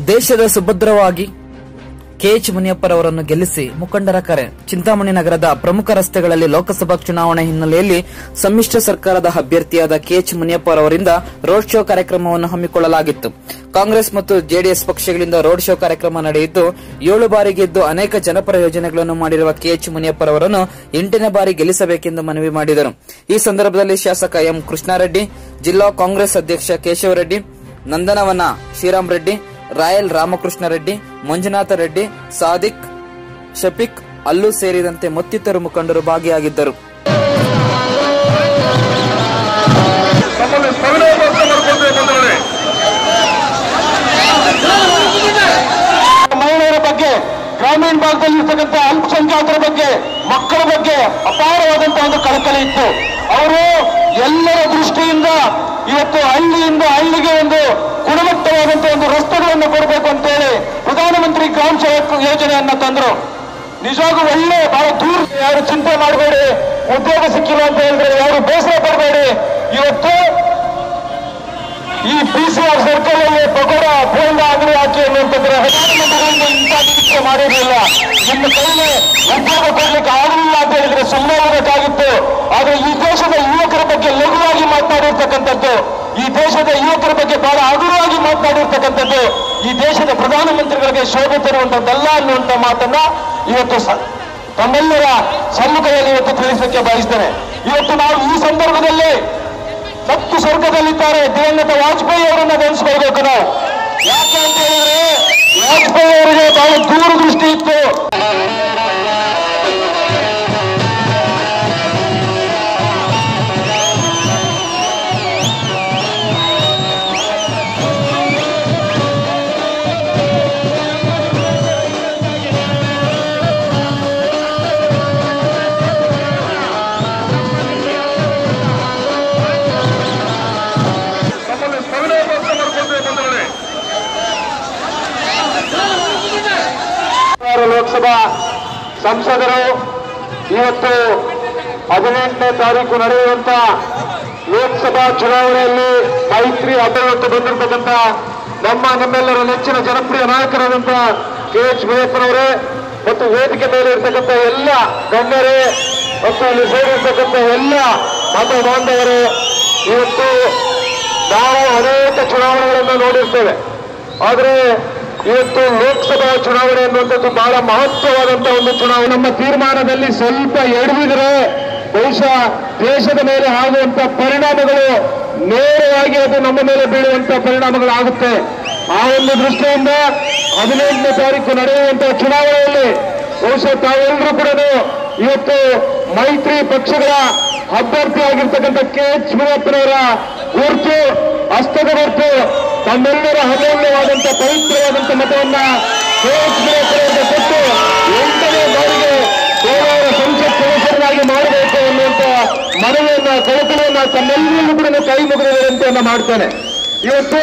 ದೇಶದ ಸುಭದ್ರವಾಗಿ ಕೆಎಚ್ ಮುನಿಯಪ್ಪರವರನ್ನು ಗೆಲ್ಲಿಸಿ ಮುಖಂಡರ ಕರೆ. ಚಿಂತಾಮಣಿ ನಗರದ ಪ್ರಮುಖ ರಸ್ತೆಗಳಲ್ಲಿ ಲೋಕಸಭಾ ಚುನಾವಣೆ ಹಿನ್ನೆಲೆಯಲ್ಲಿ ಸಮ್ಮಿಶ್ರ ಸರ್ಕಾರದ ಅಭ್ಯರ್ಥಿಯಾದ ಕೆಎಚ್ ಮುನಿಯಪ್ಪರವರಿಂದ ರೋಡ್ ಶೋ ಕಾರ್ಯಕ್ರಮವನ್ನು ಹಮ್ಮಿಕೊಳ್ಳಲಾಗಿತ್ತು. ಕಾಂಗ್ರೆಸ್ ಮತ್ತು ಜೆಡಿಎಸ್ ಪಕ್ಷಗಳಿಂದ ರೋಡ್ ಶೋ ಕಾರ್ಯಕ್ರಮ ನಡೆಯಿತು ಏಳು ಬಾರಿ ಗೆದ್ದು ಅನೇಕ ಜನಪರ ಯೋಜನೆಗಳನ್ನು ಮಾಡಿರುವ ಕೆಎಚ್ ಮುನಿಯಪ್ಪರವರನ್ನು ಎಂಟನೇ ಬಾರಿ ಗೆಲ್ಲಿಸಬೇಕೆಂದು ಮನವಿ ಮಾಡಿದರು. ಈ ಸಂದರ್ಭದಲ್ಲಿ ಶಾಸಕ ಎಂ ಕೃಷ್ಣಾರೆಡ್ಡಿ, ಜಿಲ್ಲಾ ಕಾಂಗ್ರೆಸ್ ಅಧ್ಯಕ್ಷ ಕೇಶವರೆಡ್ಡಿ, ನಂದನವನ ಶ್ರೀರಾಮ್ ರೆಡ್ಡಿ ರಾಯಲ್ ರಾಮಕೃಷ್ಣ ರೆಡ್ಡಿ ಮಂಜುನಾಥ ರೆಡ್ಡಿ ಸಾದಿಕ್ ಶಫಿಕ್ ಅಲ್ಲೂ ಸೇರಿದಂತೆ ಮತ್ತಿತರ ಮುಖಂಡರು ಭಾಗಿಯಾಗಿದ್ದರು. ಮಹಿಳೆಯರ ಬಗ್ಗೆ ಗ್ರಾಮೀಣ ಭಾಗದಲ್ಲಿ ಇರ್ತಕ್ಕಂಥ ಅಲ್ಪಸಂಖ್ಯಾತರ ಬಗ್ಗೆ ಮಕ್ಕಳ ಬಗ್ಗೆ ಅಪಾರವಾದಂತಹ ಒಂದು ಕಳಕಳಿ ಇತ್ತು. ಅವರು ಎಲ್ಲರ ದೃಷ್ಟಿಯಿಂದ ಇವತ್ತು ಹಳ್ಳಿಯಿಂದ ಹಳ್ಳಿಗೆ ಒಂದು ಗುಣಮಟ್ಟವಾದಂತಹ ರಸ್ತೆಗಳನ್ನು ಕೊಡಬೇಕು ಅಂತೇಳಿ ಪ್ರಧಾನಮಂತ್ರಿ ಗ್ರಾಮ ಸಡಕ್ ಯೋಜನೆಯನ್ನ ತಂದ್ರು. ನಿಜವಾಗೂ ಒಳ್ಳೆ, ಬಹಳ ದೂರ ಯಾರು ಚಿಂತೆ ಮಾಡಬೇಡಿ, ಉದ್ಯೋಗ ಸಿಕ್ಕಿಲ್ಲ ಅಂತ ಹೇಳಿದ್ರೆ ಯಾರು ಬೇಸರ ಪಡಬೇಡಿ. ಇವತ್ತು ಈ ಪಿ ಸಿ ಆರ್ ಸರ್ಕಲ್ ಅಲ್ಲಿ ಪಗೋಡ ಬೋಂಡ ಅಂಗಡಿ ಹಾಕಿ ಅನ್ನುವಂತಂದ್ರೆ ಪ್ರಧಾನಮಂತ್ರಿಗಳಿಂದ ಇಂಥ ನಿರೀಕ್ಷೆ ಮಾಡಿರಲಿಲ್ಲ. ನಿಮ್ಮ ಕೈಲಿ ಉದ್ಯೋಗ ಕೊಡ್ಲಿಕ್ಕೆ ಆಗಲಿಲ್ಲ ಅಂತ ಹೇಳಿದ್ರೆ ಸುಮ್ಮನೆ ಆಗಬೇಕಾಗಿತ್ತು ಆದ್ರೆ ಈ ದೇಶದ ಯುವಕರ ಬಗ್ಗೆ ಲಘುವಾಗಿ ಮಾತನಾಡಿರ್ತಕ್ಕಂಥದ್ದು. ಈ ದೇಶದ ಯುವಕರ ಬಗ್ಗೆ ಬಹಳ ಹಗುರವಾಗಿ ಮಾತನಾಡಿರ್ತಕ್ಕಂಥದ್ದು. ಈ ದೇಶದ ಪ್ರಧಾನಮಂತ್ರಿಗಳಿಗೆ ಶೋಭೆ ತರುವಂತದ್ದಲ್ಲ ಅನ್ನುವಂತ ಮಾತನ್ನ ಇವತ್ತು ತಮ್ಮೆಲ್ಲರ ಸಮ್ಮುಖದಲ್ಲಿ ಇವತ್ತು ತಿಳಿಸಲಿಕ್ಕೆ ಬಯಸ್ತೇನೆ. ಇವತ್ತು ನಾವು ಈ ಸಂದರ್ಭದಲ್ಲಿ ತಪ್ಪು ಸ್ವರ್ಗದಲ್ಲಿದ್ದಾರೆ ದಿವಂಗತ ವಾಜಪೇಯಿ ಅವರನ್ನ ನೆನೆಸ್ಕೊಳ್ಬೇಕು ನಾವು. ಆರು ಲೋಕಸಭಾ ಸಂಸದರು ಇವತ್ತು ಹದಿನೆಂಟನೇ ತಾರೀಕು ನಡೆಯುವಂತ ಲೋಕಸಭಾ ಚುನಾವಣೆಯಲ್ಲಿ ಮೈತ್ರಿ ಅಭ್ಯರ್ಥಿ ಬಂದಿರತಕ್ಕಂತ ನಮ್ಮ ನಮ್ಮೆಲ್ಲರ ನೆಚ್ಚಿನ ಜನಪ್ರಿಯ ನಾಯಕರಾದಂತ ಕೆ ಎಚ್ ಅವರೇ ಮತ್ತು ವೇದಿಕೆ ಮೇಲೆ ಇರ್ತಕ್ಕಂಥ ಎಲ್ಲ ಗಣ್ಯರೇ ಮತ್ತು ಇಲ್ಲಿ ಸೇರಿರ್ತಕ್ಕಂಥ ಎಲ್ಲ ಮತ ಬಾಂಧವರು, ಇವತ್ತು ನಾವು ಅನೇಕ ಚುನಾವಣೆಗಳನ್ನು ನೋಡಿರ್ತೇವೆ. ಆದರೆ ಇವತ್ತು ಲೋಕಸಭಾ ಚುನಾವಣೆ ಅನ್ನುವಂಥದ್ದು ಬಹಳ ಮಹತ್ವವಾದಂತಹ ಒಂದು ಚುನಾವಣೆ. ನಮ್ಮ ತೀರ್ಮಾನದಲ್ಲಿ ಸ್ವಲ್ಪ ಎಡವಿದ್ರೆ ಬಹುಶಃ ದೇಶದ ಮೇಲೆ ಆಗುವಂತ ಪರಿಣಾಮಗಳು ನೇರವಾಗಿ ಅದು ನಮ್ಮ ಮೇಲೆ ಬೀಳುವಂತ ಪರಿಣಾಮಗಳಾಗುತ್ತೆ. ಆ ಒಂದು ದೃಷ್ಟಿಯಿಂದ ಹದಿನೆಂಟನೇ ತಾರೀಕು ನಡೆಯುವಂತಹ ಚುನಾವಣೆಯಲ್ಲಿ ಬಹುಶಃ ತಾವೆಲ್ಲರೂ ಕೂಡ ಇವತ್ತು ಮೈತ್ರಿ ಪಕ್ಷಗಳ ಅಭ್ಯರ್ಥಿಯಾಗಿರ್ತಕ್ಕಂಥ ಕೆ ಎಚ್ ಮುನಿಯಪ್ಪನವರ ಗುರುತು, ಹಸ್ತದ ಗುರ್ತು, ತಮ್ಮೆಲ್ಲರ ಅಮೂಲ್ಯವಾದಂಥ ಪವಿತ್ರವಾದಂಥ ಮತವನ್ನ ಕೊಟ್ಟು ಎಂಟನೇ ಬಾರಿಗೆ ಕೋಲಾರ ಸಂಸತ್ ಸದಸ್ಯರನ್ನಾಗಿ ಮಾಡಬೇಕು ಅನ್ನುವಂಥ ಮನವಿಯನ್ನ ಕಳಕಳಿಯನ್ನ ತಮ್ಮೆಲ್ಲರಿಗೂ ಕೂಡ ಕೈ ಮುಗಿದ ಮಾಡ್ತೇನೆ. ಇವತ್ತು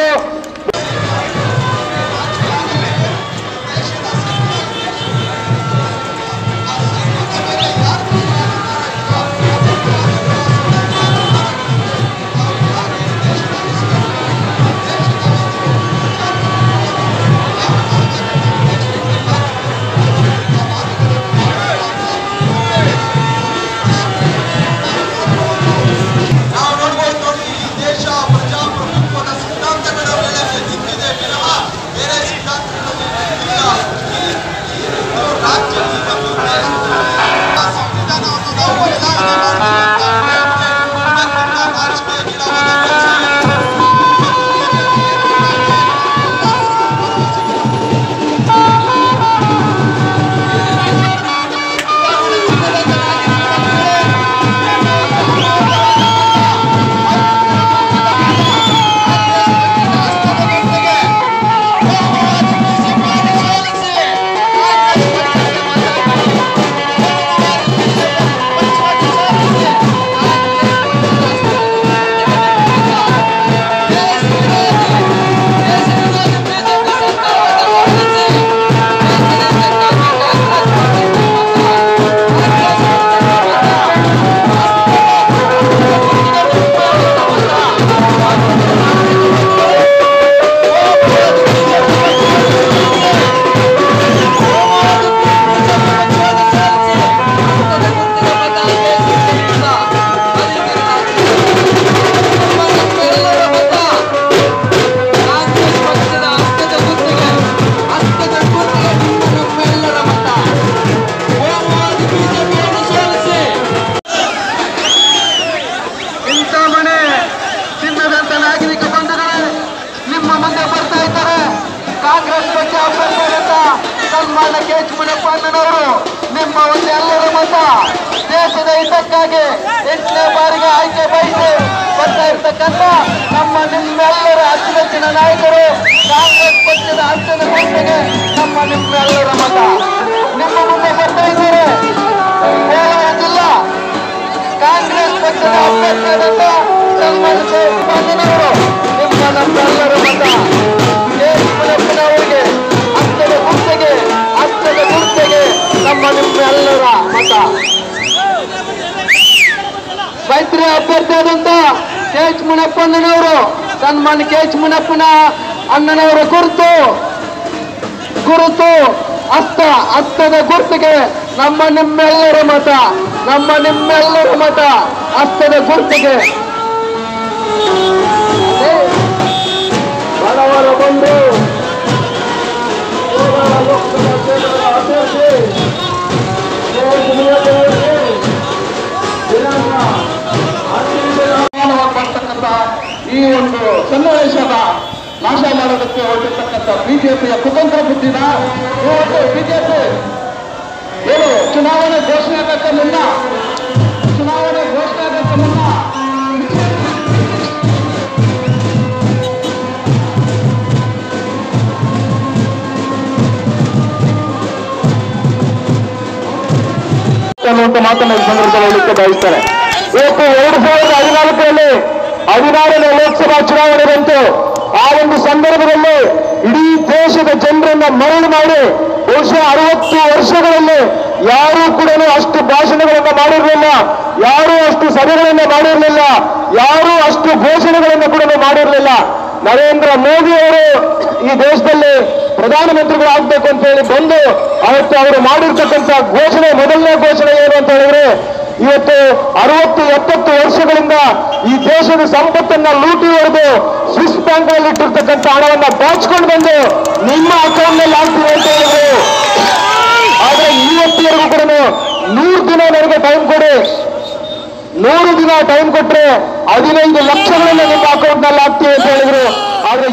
ಸನ್ಮಾನ ಕೆ ಎಚ್ ಮುನಿಯಪ್ಪ ಅಣ್ಣನವರು ನಿಮ್ಮ ಒಂದು ಎಲ್ಲರ ಮತ ದೇಶದ ಹಿತಕ್ಕಾಗಿ ಎಂಟನೇ ಬಾರಿಗೆ ಆಯ್ಕೆ ಬಯಸಿ ಬರ್ತಾ ಇರ್ತಕ್ಕಂಥ ನಮ್ಮ ನಿಮ್ಮೆಲ್ಲರ ಅಚ್ಚುಮೆಚ್ಚಿನ ನಾಯಕರು ಕಾಂಗ್ರೆಸ್ ಪಕ್ಷದ ಅಂಚನ ಗುಂಪಿಗೆ ನಮ್ಮ ನಿಮ್ಮೆಲ್ಲರ ಮತ ನಿಮ್ಮ ಮುಂದೆ ಬರ್ತಾ ಇದ್ದಾರೆ ಕೋಲಾರ ಜಿಲ್ಲಾ ಕಾಂಗ್ರೆಸ್ ಪಕ್ಷದ ಅಭ್ಯರ್ಥಿಯಾದಂತ ಸನ್ಮಾನ ಕೆ ಎಚ್ ನಮ್ಮೆಲ್ಲರ ಮತ ಮೈತ್ರಿ ಅಭ್ಯರ್ಥಿಯಾದಂತ ಕೆ ಎಚ್ ಮುನಪ್ಪಣ್ಣನವರು ಸನ್ಮಾನ್ಯ ಕೆ ಎಚ್ ಮುನಪ್ಪನ ಅಣ್ಣನವರ ಗುರುತು ಗುರುತು, ಹಸ್ತ, ಹಸ್ತದ ಗುರುತಿಗೆ ನಮ್ಮ ನಿಮ್ಮೆಲ್ಲರ ಮತ ನಮ್ಮ ನಿಮ್ಮೆಲ್ಲರ ಮತ ಹಸ್ತದ ಗುರುತಿಗೆ. ಬಡವರ ಬಂದು ಈ ಒಂದು ಸನ್ನಿವೇಶದ ನಾಶ ಮಾಡೋದಕ್ಕೆ ಹೊರಟಿರ್ತಕ್ಕಂಥ ಬಿಜೆಪಿಯ ಕುತಂತ್ರ ಬುದ್ಧಿನ ಇವತ್ತು ಬಿಜೆಪಿ. ಏನು, ಚುನಾವಣೆ ಘೋಷಣೆ ಆಗಕ್ಕೆ ಮುನ್ನ, ಚುನಾವಣೆ ಘೋಷಣೆ ಆಗಕ್ಕೆ ಮುನ್ನ ಮಾತನ್ನು ಸಂದರ್ಭದಲ್ಲಿ ಬಯಸ್ತಾರೆ ಇವತ್ತು ಎರಡು ಸಾವಿರದ ಹದಿನಾಲ್ಕರಲ್ಲಿ ಹದಿನಾರನೇ ಲೋಕಸಭಾ ಚುನಾವಣೆ ಬಂತು. ಆ ಒಂದು ಸಂದರ್ಭದಲ್ಲಿ ಇಡೀ ದೇಶದ ಜನರನ್ನ ಮರಳು ಮಾಡಿ ಬಹುಶಃ ಅರವತ್ತು ವರ್ಷಗಳಲ್ಲಿ ಯಾರೂ ಕೂಡ ಅಷ್ಟು ಭಾಷಣಗಳನ್ನ ಮಾಡಿರಲಿಲ್ಲ, ಯಾರೂ ಅಷ್ಟು ಸಭೆಗಳನ್ನ ಮಾಡಿರಲಿಲ್ಲ, ಯಾರೂ ಅಷ್ಟು ಘೋಷಣೆಗಳನ್ನ ಕೂಡ ಮಾಡಿರಲಿಲ್ಲ. ನರೇಂದ್ರ ಮೋದಿ ಅವರು ಈ ದೇಶದಲ್ಲಿ ಪ್ರಧಾನಮಂತ್ರಿಗಳಾಗಬೇಕು ಅಂತ ಹೇಳಿ ಬಂದು ಅವತ್ತು ಅವರು ಮಾಡಿರ್ತಕ್ಕಂಥ ಘೋಷಣೆ, ಮೊದಲನೇ ಘೋಷಣೆ ಏನು ಅಂತ ಹೇಳಿದ್ರೆ, ಇವತ್ತು ಅರವತ್ತು, ಎಪ್ಪತ್ತು ವರ್ಷಗಳಿಂದ ಈ ದೇಶದ ಸಂಪತ್ತನ್ನ ಲೂಟಿ ಹೊಡೆದು ಸ್ವಿಸ್ ಬ್ಯಾಂಕ್ನಲ್ಲಿ ಇಟ್ಟಿರ್ತಕ್ಕಂಥ ಹಣವನ್ನ ಬಾಚ್ಕೊಂಡು ಬಂದು ನಿಮ್ಮ ಅಕೌಂಟ್ನಲ್ಲಿ ಹಾಕ್ತೀವಿ ಅಂತ ಹೇಳಿದ್ರು. ಆದ್ರೆ ಇವತ್ತಿವರೆಗೂ ಕೂಡ ನೂರು ದಿನ ನನಗೆ ಟೈಮ್ ಕೊಡಿ. ನೂರು ದಿನ ಟೈಮ್ ಕೊಟ್ರೆ ಹದಿನೈದು ಲಕ್ಷಗಳನ್ನ ನಿಮ್ಮ ಅಕೌಂಟ್ನಲ್ಲಿ ಹಾಕ್ತೀವಿ ಅಂತ ಹೇಳಿದ್ರು. ಆದ್ರೆ